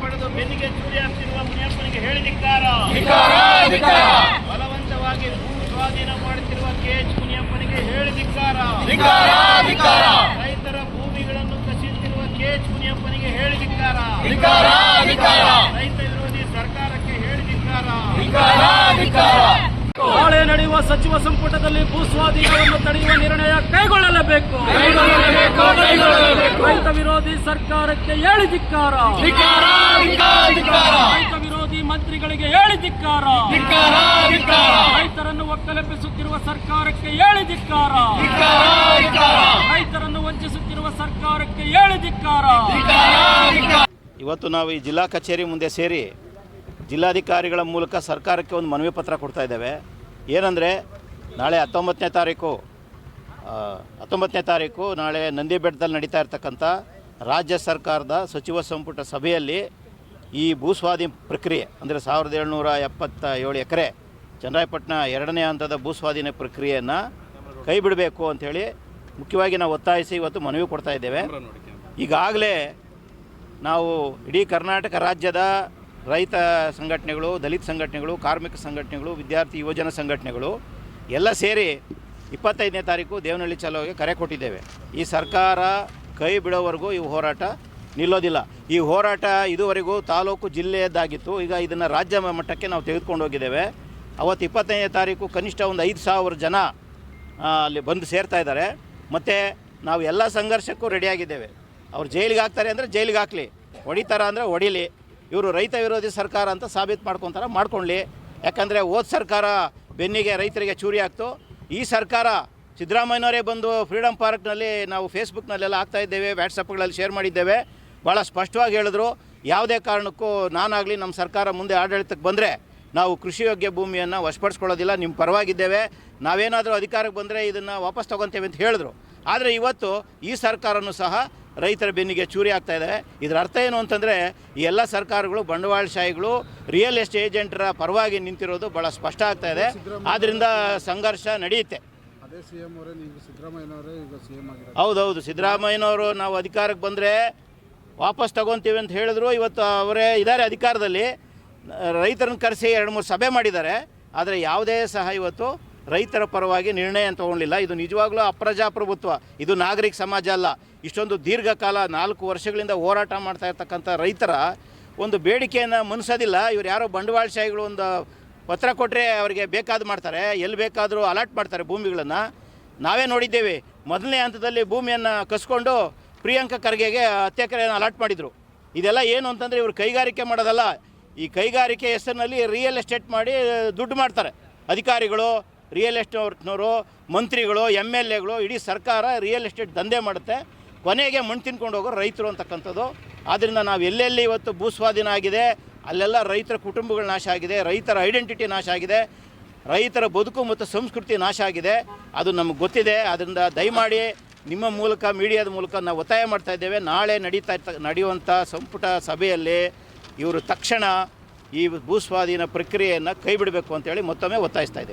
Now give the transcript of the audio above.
ಪಡೆದು ಬೆನ್ನಿಗೆ ಚೂರಿ ಹಾಕ್ತಿರುವ ಮುನಿಯಪ್ಪನಿಗೆ ಹೇಳಿದಿಕ್ಕಾರ ಬಲವಂತವಾಗಿ ಭೂ ಸ್ವಾಧೀನ ಮಾಡುತ್ತಿರುವ ಕೆ ಎಚ್ ಮುನಿಯಪ್ಪನಿಗೆ ಹೇಳಿದಿಕ್ಕಾರ ರೈತರ ಭೂಮಿಗಳನ್ನು ಕಸಿಯುತ್ತಿರುವ ಕೆ ಎಚ್ ಮುನಿಯಪ್ಪನಿಗೆ ಹೇಳಿದಿಕ್ಕಾರ ರೈತ ವಿರೋಧಿ ಸರ್ಕಾರಕ್ಕೆ ಹೇಳಿದಿಕ್ಕಾರ ನಾಳೆ ನಡೆಯುವ ಸಚಿವ ಸಂಪುಟದಲ್ಲಿ ಭೂ ಸ್ವಾಧೀನವನ್ನು ತಡೆಯುವ ನಿರ್ಣಯ ಕೈಗೊಳ್ಳಲೇಬೇಕು. ರೈತ ವಿರೋಧಿ ಸರ್ಕಾರಕ್ಕೆ ಹೇಳಿ ಧಿಕ್ಕಾರ. ರೈತ ವಿರೋಧಿ ಮಂತ್ರಿಗಳಿಗೆ ಹೇಳಿ ಧಿಕ್ಕಾರ. ರೈತರನ್ನು ಒಕ್ಕಲೆಬ್ಬಿಸುತ್ತಿರುವ ಸರ್ಕಾರಕ್ಕೆ ಹೇಳಿ ಧಿಕ್ಕಾರ. ರೈತರನ್ನು ವಂಚಿಸುತ್ತಿರುವ ಸರ್ಕಾರಕ್ಕೆ ಹೇಳಿ ಧಿಕ್ಕಾರ. ಇವತ್ತು ನಾವು ಈ ಜಿಲ್ಲಾ ಕಚೇರಿ ಮುಂದೆ ಸೇರಿ ಜಿಲ್ಲಾಧಿಕಾರಿಗಳ ಮೂಲಕ ಸರ್ಕಾರಕ್ಕೆ ಒಂದು ಮನವಿ ಪತ್ರ ಕೊಡ್ತಾ ಇದ್ದೇವೆ. ಏನಂದರೆ ನಾಳೆ ಹತ್ತೊಂಬತ್ತನೇ ತಾರೀಕು ಹತ್ತೊಂಬತ್ತನೇ ತಾರೀಕು ನಾಳೆ ನಂದಿ ಬೆಟ್ಟದಲ್ಲಿ ನಡೀತಾ ಇರ್ತಕ್ಕಂಥ ರಾಜ್ಯ ಸರ್ಕಾರದ ಸಚಿವ ಸಂಪುಟ ಸಭೆಯಲ್ಲಿ ಈ ಭೂಸ್ವಾಧೀನ ಪ್ರಕ್ರಿಯೆ, ಅಂದರೆ ಸಾವಿರದ ಏಳ್ನೂರ ಎಪ್ಪತ್ತ ಏಳು ಎಕರೆ ಚನ್ನರಾಯಪಟ್ಟಣ ಎರಡನೇ ಹಂತದ ಭೂಸ್ವಾಧೀನ ಪ್ರಕ್ರಿಯೆಯನ್ನು ಕೈ ಬಿಡಬೇಕು ಅಂಥೇಳಿ ಮುಖ್ಯವಾಗಿ ನಾವು ಒತ್ತಾಯಿಸಿ ಇವತ್ತು ಮನವಿ ಕೊಡ್ತಾ ಇದ್ದೇವೆ. ಈಗಾಗಲೇ ನಾವು ಇಡೀ ಕರ್ನಾಟಕ ರಾಜ್ಯದ ರೈತ ಸಂಘಟನೆಗಳು, ದಲಿತ ಸಂಘಟನೆಗಳು, ಕಾರ್ಮಿಕ ಸಂಘಟನೆಗಳು, ವಿದ್ಯಾರ್ಥಿ ಯುವಜನ ಸಂಘಟನೆಗಳು ಎಲ್ಲ ಸೇರಿ ಇಪ್ಪತ್ತೈದನೇ ತಾರೀಕು ದೇವನಹಳ್ಳಿ ಚಲೋಗೆ ಕರೆ ಕೊಟ್ಟಿದ್ದೇವೆ. ಈ ಸರ್ಕಾರ ಕೈ ಬಿಡೋವರೆಗೂ ಈ ಹೋರಾಟ ನಿಲ್ಲೋದಿಲ್ಲ. ಈ ಹೋರಾಟ ಇದುವರೆಗೂ ತಾಲೂಕು ಜಿಲ್ಲೆಯದ್ದಾಗಿತ್ತು. ಈಗ ಇದನ್ನು ರಾಜ್ಯ ಮಟ್ಟಕ್ಕೆ ನಾವು ತೆಗೆದುಕೊಂಡು ಹೋಗಿದ್ದೇವೆ. ಅವತ್ತು ಇಪ್ಪತ್ತೈದನೇ ತಾರೀಕು ಕನಿಷ್ಠ ಒಂದು ಐದು ಸಾವಿರ ಜನ ಅಲ್ಲಿ ಬಂದು ಸೇರ್ತಾ ಇದ್ದಾರೆ. ಮತ್ತು ನಾವು ಎಲ್ಲ ಸಂಘರ್ಷಕ್ಕೂ ರೆಡಿಯಾಗಿದ್ದೇವೆ ಅವ್ರು ಜೈಲಿಗೆ ಹಾಕ್ತಾರೆ ಅಂದರೆ ಜೈಲಿಗೆ ಹಾಕಲಿ. ಹೊಡಿತಾರ ಅಂದರೆ ಹೊಡಿಲಿ. ಇವರು ರೈತ ವಿರೋಧಿ ಸರ್ಕಾರ ಅಂತ ಸಾಬೀತು ಮಾಡ್ಕೊತಾರೆ ಮಾಡ್ಕೊಳ್ಳಿ ಯಾಕಂದರೆ ಹೋದ ಸರ್ಕಾರ ಬೆನ್ನಿಗೆ ರೈತರಿಗೆ ಚೂರಿ ಹಾಕ್ತು ಈ ಸರ್ಕಾರ ಸಿದ್ದರಾಮಯ್ಯನವರೇ ಬಂದು ಫ್ರೀಡಮ್ ಪಾರ್ಕ್ನಲ್ಲಿ ನಾವು ಫೇಸ್ಬುಕ್ನಲ್ಲೆಲ್ಲ ಇದ್ದೇವೆ ವ್ಯಾಟ್ಸಪ್ಗಳಲ್ಲಿ ಶೇರ್ ಮಾಡಿದ್ದೇವೆ. ಭಾಳ ಸ್ಪಷ್ಟವಾಗಿ ಹೇಳಿದ್ರು. ಯಾವುದೇ ಕಾರಣಕ್ಕೂ ನಾನಾಗಲಿ ನಮ್ಮ ಸರ್ಕಾರ ಮುಂದೆ ಆಡಳಿತಕ್ಕೆ ಬಂದರೆ ನಾವು ಕೃಷಿಯೋಗ್ಯ ಭೂಮಿಯನ್ನು ವಶಪಡಿಸ್ಕೊಳ್ಳೋದಿಲ್ಲ ನಿಮ್ಮ ಪರವಾಗಿದ್ದೇವೆ. ನಾವೇನಾದರೂ ಅಧಿಕಾರಕ್ಕೆ ಬಂದರೆ ಇದನ್ನು ವಾಪಸ್ ತೊಗೊತೇವೆ ಅಂತ ಹೇಳಿದ್ರು. ಆದರೆ ಇವತ್ತು ಈ ಸರ್ಕಾರನೂ ಸಹ ರೈತರ ಬೆನ್ನಿಗೆ ಚೂರಿ ಆಗ್ತಾ ಇದೆ. ಇದರ ಅರ್ಥ ಏನು ಅಂತಂದರೆ ಈ ಎಲ್ಲ ಸರ್ಕಾರಗಳು ಬಂಡವಾಳಶಾಹಿಗಳು ರಿಯಲ್ ಎಸ್ಟೇಟ್ ಏಜೆಂಟರ ಪರವಾಗಿ ನಿಂತಿರೋದು ಭಾಳ ಸ್ಪಷ್ಟ ಆಗ್ತಾ ಇದೆ. ಆದ್ದರಿಂದ ಸಂಘರ್ಷ ನಡೆಯುತ್ತೆ. ಹೌದು ಹೌದೌದು. ಸಿದ್ದರಾಮಯ್ಯನವರು ನಾವು ಅಧಿಕಾರಕ್ಕೆ ಬಂದರೆ ವಾಪಸ್ ತಗೊತೀವಿ ಅಂತ ಹೇಳಿದ್ರು. ಇವತ್ತು ಅವರೇ ಇದ್ದಾರೆ ಅಧಿಕಾರದಲ್ಲಿ. ರೈತರನ್ನ ಕರೆಸಿ ಎರಡು ಮೂರು ಸಭೆ ಮಾಡಿದ್ದಾರೆ. ಆದರೆ ಯಾವುದೇ ಸಹ ಇವತ್ತು ರೈತರ ಪರವಾಗಿ ನಿರ್ಣಯ ತಗೊಳ್ಳಿಲ್ಲ ಇದು ನಿಜವಾಗ್ಲೂ ಅಪ್ರಜಾಪ್ರಭುತ್ವ. ಇದು ನಾಗರಿಕ ಸಮಾಜ ಅಲ್ಲ. ಇಷ್ಟೊಂದು ದೀರ್ಘಕಾಲ ನಾಲ್ಕು ವರ್ಷಗಳಿಂದ ಹೋರಾಟ ಮಾಡ್ತಾ ಇರ್ತಕ್ಕಂಥ ರೈತರ ಒಂದು ಬೇಡಿಕೆಯನ್ನು ಮನಸೋದಿಲ್ಲ. ಇವ್ರು ಯಾರೋ ಬಂಡವಾಳಶಾಹಿಗಳು ಒಂದು ಪತ್ರ ಕೊಟ್ಟರೆ ಅವರಿಗೆ ಬೇಕಾದ ಮಾಡ್ತಾರೆ. ಎಲ್ಲಿ ಬೇಕಾದರೂ ಅಲಾಟ್ ಮಾಡ್ತಾರೆ ಭೂಮಿಗಳನ್ನು. ನಾವೇ ನೋಡಿದ್ದೇವೆ. ಮೊದಲನೇ ಹಂತದಲ್ಲಿ ಭೂಮಿಯನ್ನು ಕಸ್ಕೊಂಡು ಪ್ರಿಯಾಂಕ ಖರ್ಗೆಗೆ ಹತ್ತು ಅಲರ್ಟ್ ಮಾಡಿದರು. ಇದೆಲ್ಲ ಏನು ಅಂತಂದರೆ ಇವರು ಕೈಗಾರಿಕೆ ಮಾಡೋದಲ್ಲ. ಈ ಕೈಗಾರಿಕೆ ಹೆಸರಿನಲ್ಲಿ ರಿಯಲ್ ಎಸ್ಟೇಟ್ ಮಾಡಿ ದುಡ್ಡು ಮಾಡ್ತಾರೆ. ಅಧಿಕಾರಿಗಳು ರಿಯಲ್ ಎಸ್ಟೇಟ್ನವರು ಮಂತ್ರಿಗಳು ಎಂ ಎಲ್ ಎಗಳು ಇಡೀ ಸರ್ಕಾರ ರಿಯಲ್ ಎಸ್ಟೇಟ್ ದಂಧೆ ಮಾಡುತ್ತೆ. ಕೊನೆಗೆ ಮಣ್ಣು ತಿನ್ಕೊಂಡು ಹೋಗೋ ರೈತರು ಅಂತಕ್ಕಂಥದ್ದು. ಆದ್ದರಿಂದ ನಾವು ಎಲ್ಲೆಲ್ಲಿ ಇವತ್ತು ಭೂಸ್ವಾಧೀನ ಆಗಿದೆ, ಅಲ್ಲೆಲ್ಲ ರೈತರ ಕುಟುಂಬಗಳು ನಾಶ ಆಗಿದೆ, ರೈತರ ಐಡೆಂಟಿಟಿ ನಾಶ ಆಗಿದೆ, ರೈತರ ಬದುಕು ಮತ್ತು ಸಂಸ್ಕೃತಿ ನಾಶ ಆಗಿದೆ. ಅದು ನಮಗೆ ಗೊತ್ತಿದೆ. ಅದರಿಂದ ದಯಮಾಡಿ ನಿಮ್ಮ ಮೂಲಕ, ಮೀಡಿಯಾದ ಮೂಲಕ ನಾವು ಒತ್ತಾಯ ಮಾಡ್ತಾ ಇದ್ದೇವೆ. ನಾಳೆ ನಡೀತಾ ಇರ್ತ, ನಡೆಯುವಂಥ ಸಂಪುಟ ಸಭೆಯಲ್ಲಿ ಇವರು ತಕ್ಷಣ ಈ ಭೂಸ್ವಾಧೀನ ಪ್ರಕ್ರಿಯೆಯನ್ನು ಕೈಬಿಡಬೇಕು ಅಂತೇಳಿ ಮತ್ತೊಮ್ಮೆ ಒತ್ತಾಯಿಸ್ತಾ ಇದ್ದೇವೆ.